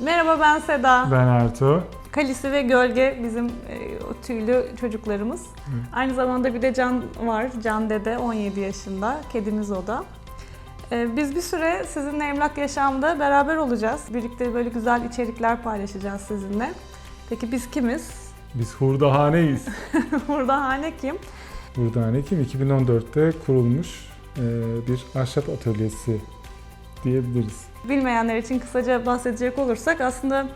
Merhaba ben Seda. Ben Ertuğ. Kalisi ve Gölge bizim e, o tüylü çocuklarımız. Aynı zamanda bir de Can var. Can Dede 17 yaşında. Kedimiz o da. E, biz bir süre sizinle Emlak Yaşam'da beraber olacağız. Birlikte böyle güzel içerikler paylaşacağız sizinle. Peki biz kimiz? Biz Hurdahaneyiz. Burada hane kim? Hurdahane kim? 2014'te kurulmuş e, bir ahşap atölyesi diyebiliriz. Bilmeyenler için kısaca bahsedecek olursak aslında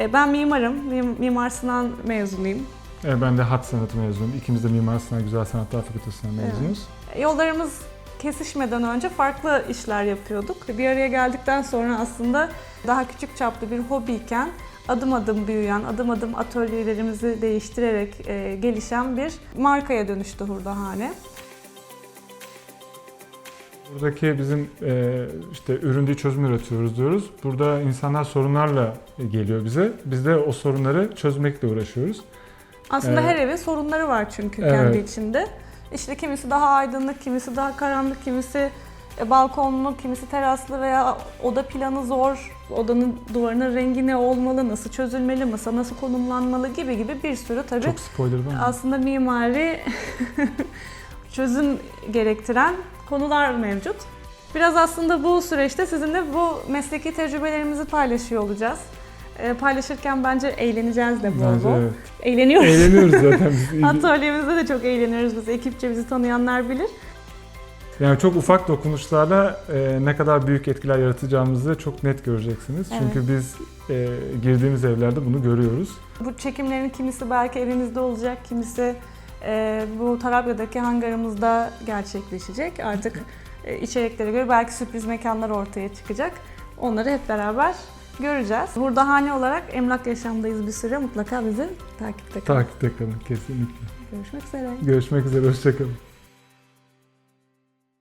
e, ben mimarım. Mim- Mimar Sinan mezunuyum. E, ben de hat sanatı mezunuyum. İkimiz de Mimar Sinan Güzel Sanatlar Fakültesinden Evet. mezunuz. Yollarımız kesişmeden önce farklı işler yapıyorduk. Bir araya geldikten sonra aslında daha küçük çaplı bir hobiyken adım adım büyüyen, adım adım atölyelerimizi değiştirerek e, gelişen bir markaya dönüştü Hurdahane. Buradaki bizim e, işte ürün çözüm üretiyoruz diyoruz. Burada insanlar sorunlarla geliyor bize. Biz de o sorunları çözmekle uğraşıyoruz. Aslında Evet. her evin sorunları var çünkü Evet. kendi içinde. İşte kimisi daha aydınlık, kimisi daha karanlık, kimisi e, balkonlu, kimisi teraslı veya oda planı zor, odanın duvarının rengi ne olmalı, nasıl çözülmeli, masa nasıl konumlanmalı gibi gibi bir sürü tabii Çok spoiler değil mi? aslında mimari çözüm gerektiren konular mevcut. Biraz aslında bu süreçte sizinle bu mesleki tecrübelerimizi paylaşıyor olacağız. Ee, paylaşırken bence eğleneceğiz de bol bol. evet. Eğleniyoruz. Eğleniyoruz zaten biz. Atölyemizde de çok eğleniyoruz biz. Ekipçe bizi tanıyanlar bilir. Yani çok ufak dokunuşlarla e, ne kadar büyük etkiler yaratacağımızı çok net göreceksiniz. Evet. Çünkü biz e, girdiğimiz evlerde bunu görüyoruz. Bu çekimlerin kimisi belki evimizde olacak, kimisi e, bu Tarabya'daki hangarımızda gerçekleşecek. Artık e, içeriklere göre belki sürpriz mekanlar ortaya çıkacak. Onları hep beraber göreceğiz. Burada hane olarak Emlak Yaşam'dayız bir süre. Mutlaka bizi takipte kalın. Takipte kalın kesinlikle. Görüşmek üzere. Görüşmek üzere, hoşçakalın.